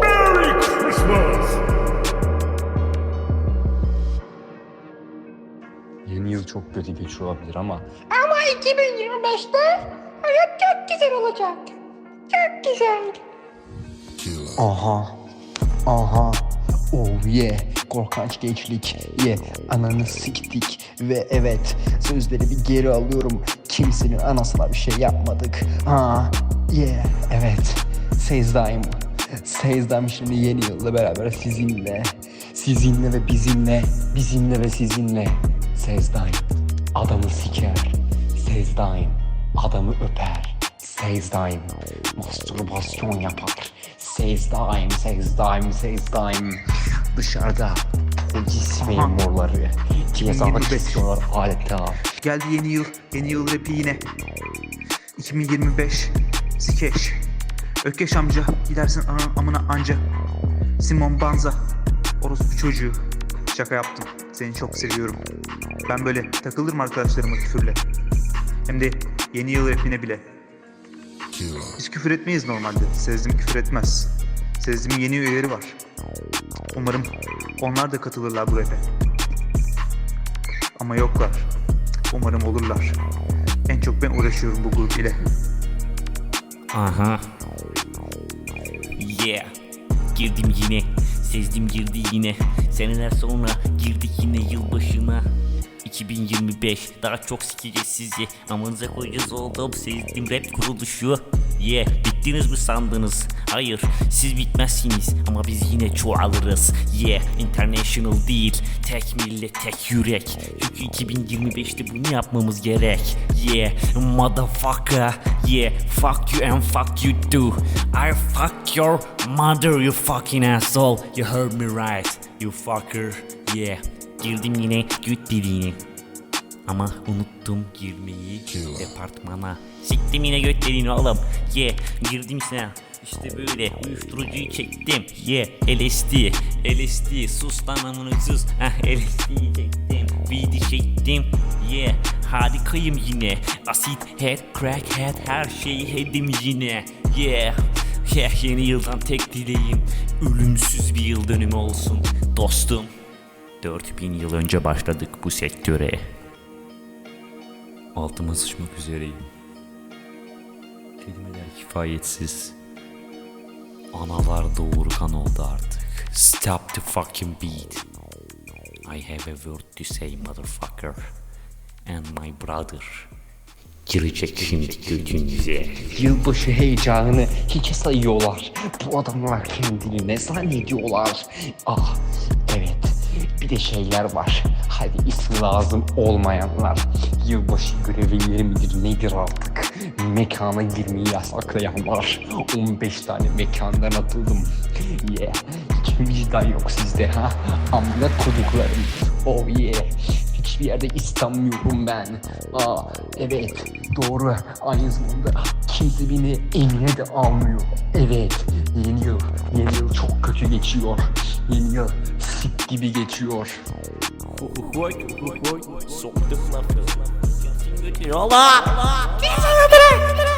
Merry Christmas! Yeni yıl çok kötü geçiyor olabilir ama Ama 2025'te hayat çok güzel olacak. Çok güzel. Aha. Aha. Oh yeah. Korkunç gençlik. Yeah. Ananı siktik. Ve evet. Sözleri bir geri alıyorum. Kimsenin anasına bir şey yapmadık. Ha. Yeah. Evet. Seyzdayım. Seyzdayım şimdi yeni yılla beraber sizinle. Sizinle ve bizimle. Bizimle ve sizinle. Seyzdayım. Adamı siker. Seyzdayım. Adamı öper. Seyzdayım. Mastürbasyon yapar. Seyzdayım, seyzdayım, seyzdayım. Dışarıda polis memurları ceza 2025. kesiyorlar adeta. Geldi yeni yıl. Yeni yıl rapi yine. 2025. Skeş. Ökeş amca. Gidersin ananın amına anca. Simon Banza. Orospu çocuğu. Şaka yaptım. Seni çok seviyorum. Ben böyle takılırım arkadaşlarıma küfürle. Hem de yeni yıl rapine bile. Biz küfür etmeyiz normalde. Sezdim küfür etmez. Sezdiğimin yeni üyeleri var. Umarım onlar da katılırlar bu rap'e. Ama yoklar. Umarım olurlar. En çok ben uğraşıyorum bu grup ile. Aha. Yeah. Girdim yine. Sezdim girdi yine. Seneler sonra girdik yine yılbaşına. 2025 daha çok sikeceğiz sizi Amanıza koyacağız oğlum sezdim rap kuruluşu Yeah bittiniz mi sandınız? Hayır siz bitmezsiniz. Ama biz yine çoğalırız. Yeah international değil. Tek millet tek yürek. Çünkü 2025'te bunu yapmamız gerek. Yeah motherfucker. Yeah fuck you and fuck you too. I fuck your mother you fucking asshole. You heard me right you fucker. Yeah Girdim yine güt deliğine ama unuttum girmeyi departmana. Siktim yine göt deliğini oğlum. Ye yeah, girdim sana işte böyle uyuşturucuyu çektim. Ye yeah, LSD LSD sus lan amına sus Heh LSD'yi çektim Weed'i çektim. Ye yeah, harikayım yine. Asit head crack head her şeyi hedim yine. Yeah Yeah yeni yıldan tek dileğim. Ölümsüz bir yıl dönümü olsun. Dostum 4000 yıl önce başladık bu sektöre. Altıma sıçmak üzereyim. Kelimeler kifayetsiz. Analar doğurgan oldu artık. Stop the fucking beat. I have a word to say motherfucker. And my brother. Girecek şimdi götünüze. Yılbaşı heyecanını hiçe sayıyorlar. Bu adamlar kendini ne zannediyorlar? Ah evet bir de şeyler var. Hadi ismi lazım olmayanlar. Yılbaşı görevlileri midir nedir artık? Mekana girmeyi yasaklayanlar. 15 tane mekandan atıldım. Yeah. Hiç vicdan yok sizde ha? Amına koduklarım. Oh yeah. Hiçbir yerde istenmiyorum ben. Aa evet doğru. Aynı zamanda kimse beni eline de almıyor. Evet yeni yıl, yeni kötü geçiyor. Yeni yıl sik gibi geçiyor. Soktuk lafı. Götür ola. Neyse, hadi, hadi.